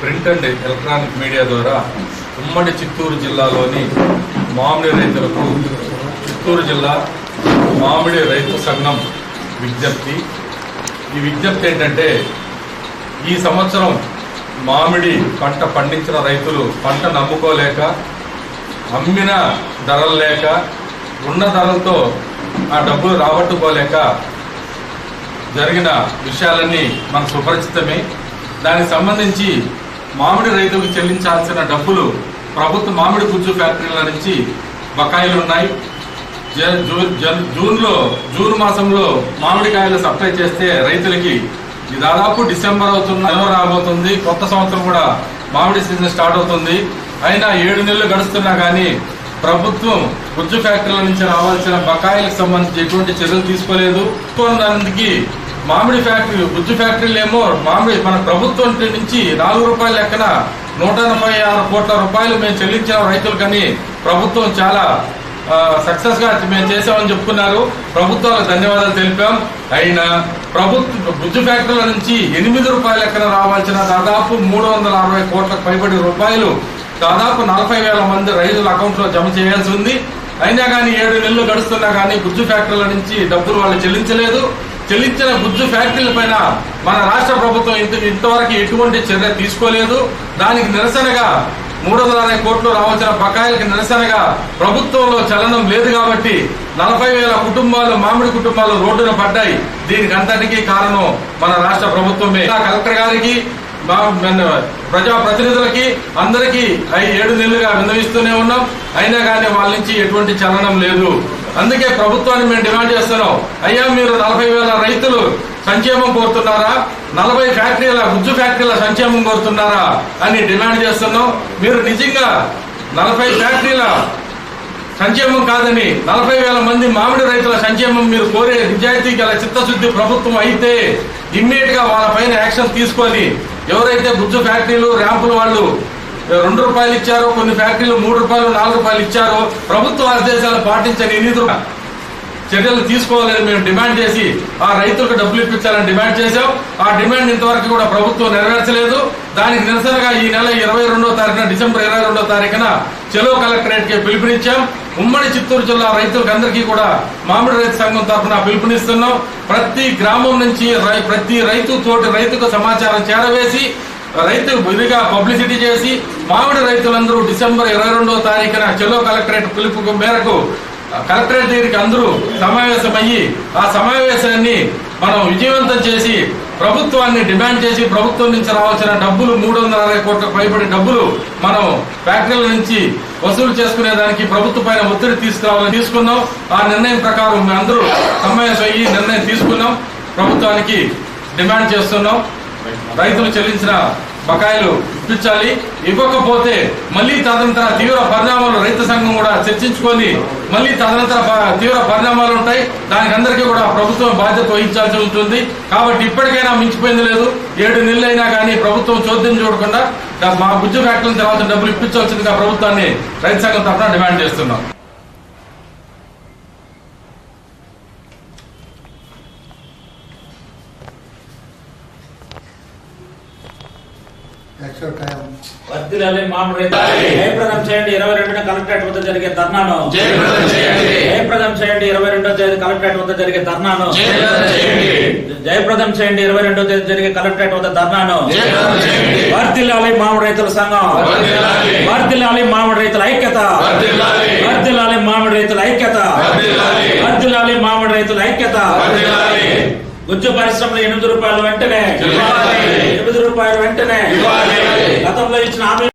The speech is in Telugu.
ప్రింట్ అండ్ ఎలక్ట్రానిక్ మీడియా ద్వారా ఉమ్మడి చిత్తూరు జిల్లాలోని మామిడి రైతులకు చిత్తూరు జిల్లా మామిడి రైతు సంఘం విజ్ఞప్తి. ఈ విజ్ఞప్తి ఏంటంటే ఈ సంవత్సరం మామిడి పంట పండించిన రైతులు పంట నమ్ముకోలేక అమ్మిన ధరలు లేక ఉన్న ధరలతో ఆ డబ్బులు రాబట్టుకోలేక జరిగిన విషయాలన్నీ మన సుపరిచితమే. దానికి సంబంధించి మామిడి రైతులకు చెల్లించాల్సిన డబ్బులు ప్రభుత్వ మామిడి గుజ్జు ఫ్యాక్టరీల నుంచి బకాయిలు ఉన్నాయి. జూ- జన్- జూన్లో జూన్ మాసంలో మామిడికాయలు సప్లై చేస్తే రైతులకి ఇది దాదాపు డిసెంబర్ అవుతున్న జనవరి రాబోతుంది. కొత్త సంవత్సరం కూడా మామిడి సీజన్ స్టార్ట్ అవుతుంది. అయినా ఏడు నెలలు గడుస్తున్నా కానీ ప్రభుత్వం గుజ్జు ఫ్యాక్టరీల నుంచి రావాల్సిన బకాయిలకు సంబంధించి ఎటువంటి చర్యలు తీసుకోలేదు. దానికి మామిడి ఫ్యాక్టరీ గుజ్జు ఫ్యాక్టరీలు ఏమో మామిడి మన ప్రభుత్వం నుంచి నాలుగు రూపాయల లెక్కన నూట ఎనభై ఆరు కోట్ల రూపాయలు మేము చెల్లించిన రైతులకని ప్రభుత్వం చాలా సక్సెస్గా మేము చేసామని చెప్పుకున్నారు. ప్రభుత్వాలకు ధన్యవాదాలు తెలిపాం. అయినా ప్రభుత్వ గుజ్జు ఫ్యాక్టరీల నుంచి ఎనిమిది రూపాయల లెక్కన రావాల్సిన దాదాపు మూడు వందల అరవై కోట్లకు పైబడి రూపాయలు దాదాపు నలభై వేల మంది రైతుల అకౌంట్లో జమ చేయాల్సి ఉంది. అయినా కానీ ఏడు నెలలు గడుస్తున్నా కానీ గుజ్జు ఫ్యాక్టరీల నుంచి డబ్బులు వాళ్ళు చెల్లించలేదు. చెల్లించిన గుజ్జు ఫ్యాక్టరీల పైన మన రాష్ట్ర ప్రభుత్వం ఇంత ఇంతవరకు ఎటువంటి చర్య తీసుకోలేదు. దానికి నిరసనగా మూడు వందల అరవై కోట్లు రావాల్సిన బకాయిలకు నిరసనగా ప్రభుత్వంలో చలనం లేదు కాబట్టి నలభై వేల కుటుంబాలు మామిడి కుటుంబాలు రోడ్డున పడ్డాయి. దీనికి అంతటికీ కారణం మన రాష్ట్ర ప్రభుత్వమే. కలెక్టర్ గారికి ప్రజా ప్రతినిధులకి అందరికీ ఏడు నెలలుగా విన్నవిస్తూనే ఉన్నాం. అయినా కానీ వాళ్ళ నుంచి ఎటువంటి చలనం లేదు. అందుకే ప్రభుత్వాన్ని మేము డిమాండ్ చేస్తున్నాం. అయ్యా మీరు నలభై వేల రైతులు సంక్షేమం కోరుతున్నారా? నలభై ఫ్యాక్టరీల గుజ్జు ఫ్యాక్టరీల సంక్షేమం కోరుతున్నారా అని డిమాండ్ చేస్తున్నాం. మీరు నిజంగా నలభై ఫ్యాక్టరీల సంక్షేమం కాదని నలభై వేల మంది మామిడి రైతుల సంక్షేమం మీరు కోరే నిజాయితీ గల చిత్తశుద్ధి ప్రభుత్వం అయితే ఇమ్మీడియట్గా వాళ్ళ పైన యాక్షన్ తీసుకొని ఎవరైతే గుజ్జు ఫ్యాక్టరీలు ర్యాంపులు వాళ్ళు రెండు రూపాయలు ఇచ్చారు కొన్ని ఫ్యాక్టరీలు మూడు రూపాయలు నాలుగు రూపాయలు ఇచ్చారు. ప్రభుత్వ ఆదేశాలు పాటించని నిధులు చర్యలు తీసుకోవాలని మేము డిమాండ్ చేసి ఆ రైతులకు డబ్బులు ఇప్పించాలని డిమాండ్ చేశాం. ఆ డిమాండ్ ఇంతవరకు కూడా ప్రభుత్వం నెరవేర్చలేదు. దానికి నిరసనగా ఈ నెల ఇరవై రెండో తారీఖున డిసెంబర్ ఇరవై రెండో తారీఖున చెలో కలెక్టరేట్కి పిలుపునిచ్చాం. ఉమ్మడి చిత్తూరు జిల్లా రైతులకు అందరికీ కూడా మామిడి రైతు సంఘం తరఫున పిలుపునిస్తున్నాం. ప్రతి గ్రామం నుంచి రై- ప్రతి రైతు తోటి రైతుకు సమాచారం చేరవేసి రైతు విధిగా పబ్లిసిటీ చేసి మామిడి రైతులందరూ డిసెంబర్ ఇరవై రెండవ తారీఖున చెలో కలెక్టరేట్ పిలుపు మేరకు కలెక్టరేట్ దగ్గరికి అందరూ సమావేశమయ్యి ఆ సమావేశాన్ని మనం విజయవంతం చేసి ప్రభుత్వాన్ని డిమాండ్ చేసి ప్రభుత్వం నుంచి రావాల్సిన డబ్బులు మూడు వందల అరవై కోట్లకు పైబడి డబ్బులు మనం ఫ్యాక్టరీల నుంచి వసూలు చేసుకునే దానికి ప్రభుత్వ పైన ఒత్తిడి తీసుకురావాలని తీసుకున్నాం. ఆ నిర్ణయం ప్రకారం మేము అందరూ సమావేశం అయ్యి నిర్ణయం తీసుకున్నాం. ప్రభుత్వానికి డిమాండ్ చేస్తున్నాం. రైతులు చెల్లించిన బకాయిలు ఇప్పించాలి. ఇవ్వకపోతే మళ్ళీ తదనంతర తీవ్ర పరిణామాలు రైతు సంఘం కూడా చర్చించుకొని మళ్ళీ తదనంతర తీవ్ర పరిణామాలు ఉంటాయి. దానికి అందరికీ కూడా ప్రభుత్వం బాధ్యత వహించాల్సి ఉంటుంది. కాబట్టి ఇప్పటికైనా మించిపోయింది లేదు. ఏడు నెలలు అయినా కానీ ప్రభుత్వం చోద్యం చూడకుండా మా బుజ్జు ఫ్యాక్టరీల తర్వాత డబ్బులు ఇప్పించవలసిందిగా ప్రభుత్వాన్ని రైతు సంఘం తరఫున డిమాండ్ చేస్తున్నాం. మామిడి రైతు జయప్రదం చేయండి ఇరవై రెండున కలెక్టరేట్ వద్ద జరిగే ధర్నాను జయప్రదం చేయండి. ఇరవై రెండో తేదీ కలెక్టరేట్ వద్ద జరిగే ధర్నాను జయప్రదం చేయండి. ఇరవై రెండో తేదీ జరిగే కలెక్టరేట్ వద్ద ధర్నాను. వర్ధిల్లాలి మామిడి రైతుల సంఘం వర్ధిల్లాలి. వర్ధిల్లాలి మామిడి రైతుల ఐక్యత వర్ధిల్లాలి. వర్ధిల్లాలి మామిడి రైతుల ఐక్యత వర్ధిల్లాలి. వర్ధిల్లాలి మామిడి రైతుల ఐక్యత గుజ్జు పరిశ్రమలు ఎనిమిది రూపాయలు వెంటనే. ఎనిమిది రూపాయలు వెంటనే. గతంలో ఇచ్చిన హామీ